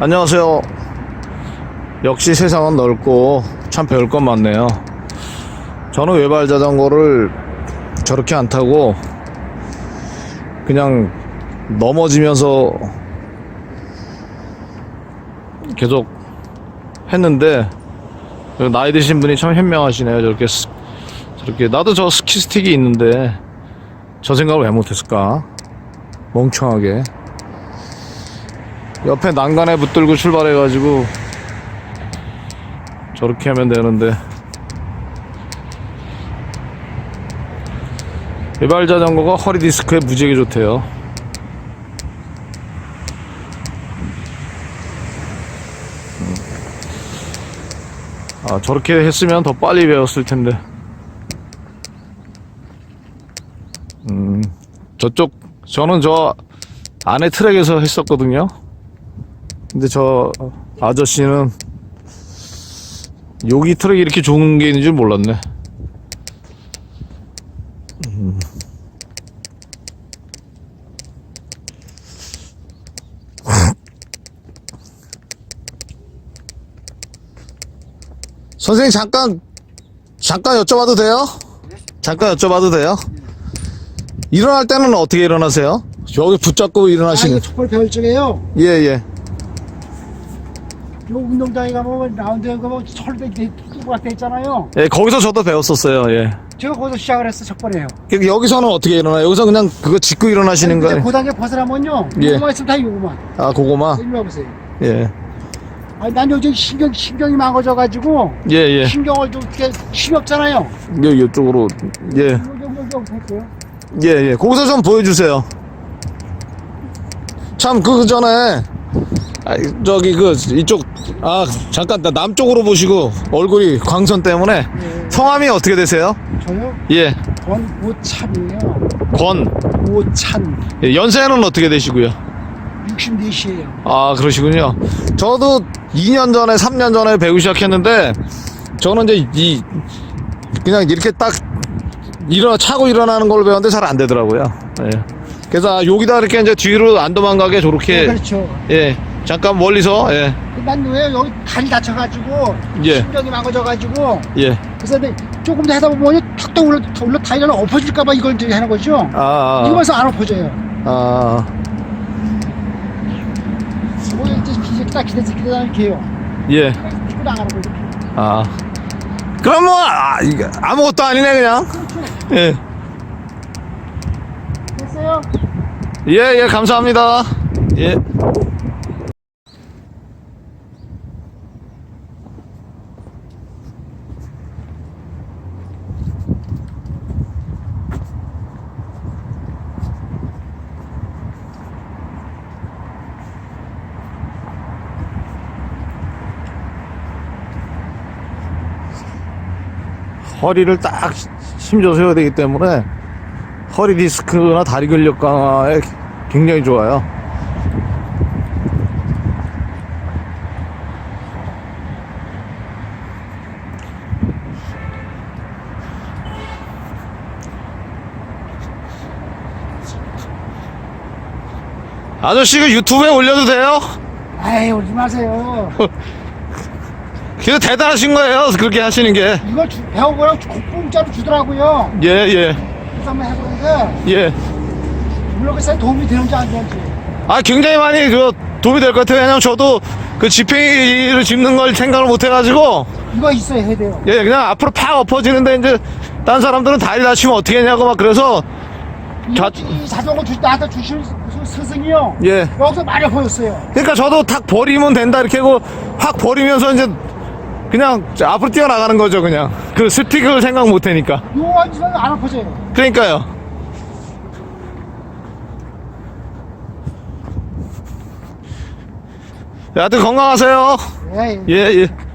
안녕하세요. 역시 세상은 넓고 참 배울 건 많네요. 저는 외발 자전거를 저렇게 안 타고 그냥 넘어지면서 계속 했는데 나이 드신 분이 참 현명하시네요. 저렇게 스- 저렇게 나도 저 스키 스틱이 있는데 저 생각을 왜 못했을까? 멍청하게. 옆에 난간에 붙들고 출발해가지고 저렇게 하면 되는데 외발 자전거가 허리 디스크에 무지하게 좋대요. 음. 아 저렇게 했으면 더 빨리 배웠을 텐데. 음 저쪽 저는 저 안에 트랙에서 했었거든요. 근데 저 아저씨는 여기 트랙이 이렇게 좋은 게 있는 줄 몰랐네. 음. 선생님 잠깐 잠깐 여쭤봐도 돼요? 잠깐 여쭤봐도 돼요? 일어날 때는 어떻게 일어나세요? 여기 붙잡고 아, 일어나시는 이거 촛불 별증이에요. 예 예. 요 운동장에 가면 라운드에 가면 철벽 뚜가 돼 있잖아요. 예, 거기서 저도 배웠었어요. 예. 제가 거기서 시작을 했어 첫번에요. 그 여기서는 어떻게 일어나 요? 여기서 그냥 그거 짚고 일어나시는 근데 거예요? 고단계 벗으라면요. 예. 요거만 있으면 다 요거만. 아, 그거만. 일로 와보세요. 예. 아니, 난 요즘 신경, 신경이 망가져가지고 예, 예. 신경을 좀 이렇게 힘이 없잖아요. 여, 이쪽으로. 예. 볼게요. 예, 예. 거기서 좀 보여주세요. 참, 그 전에, 아, 저기, 그, 이쪽, 아, 잠깐, 나 남쪽으로 보시고, 얼굴이 광선 때문에. 예. 성함이 어떻게 되세요? 저요? 예. 권오찬이에요. 권. 오찬. 예, 연세는 어떻게 되시고요? 64시에요. 아 그러시군요. 저도 2년 전에 3년 전에 배우기 시작했는데 저는 이제 이 그냥 이렇게 딱 일어나 차고 일어나는 걸 배웠는데 잘 안 되더라고요. 예. 그래서 아, 여기다 이렇게 이제 뒤로 안 도망가게 저렇게 그렇죠. 예 잠깐 멀리서 예 난 왜 여기 다리 다쳐가지고 예. 신경이 망가져가지고 예. 그래서 근데 조금 더 하다 보면 탁탁 올라, 올라 다리가 엎어질까봐 이걸 이제 하는 거죠. 아, 이거 봐서 안 엎어져요. 아, 뭐 이제 기계다 기대서 기대다 이렇게 해요. 예. 이거 안 하는 거죠. 아. 그럼 뭐 아, 이게 아무것도 아니네 그냥. 예. 됐어요? 예, 예, 감사합니다. 예. 허리를 딱 힘줘서 해야 되기 때문에 허리 디스크나 다리 근력 강화에 굉장히 좋아요. 아저씨 그 유튜브에 올려도 돼요? 아이 오지 마세요. 그래도 대단하신 거예요. 그렇게 하시는 게. 이거 주, 배워보라고 주- 공짜로 주더라고요. 예, 예, 그래서 한번 해보는데 예. 모르겠어요 도움이 되는지 안 되는지. 아 굉장히 많이 그 도움이 될 것 같아요. 왜냐면 저도 그 지팽이를 짚는 걸 생각을 못 해가지고 이거 있어야 해야 돼요. 예 그냥 앞으로 팍 엎어지는데 이제 딴 사람들은 다리 다치면 어떻게 했냐고 막 그래서 자- 이, 이 자전거 주, 나한테 주실 스- 스승이요. 예 여기서 많이 보였어요. 그러니까 저도 탁 버리면 된다 이렇게 하고 확 버리면서 이제 그냥 앞으로 뛰어나가는 거죠 그냥 그 스틱을 생각 못 하니까 요 앉으면 안 아파져요. 그러니까요 여하튼 건강하세요 예, 예. 예 예.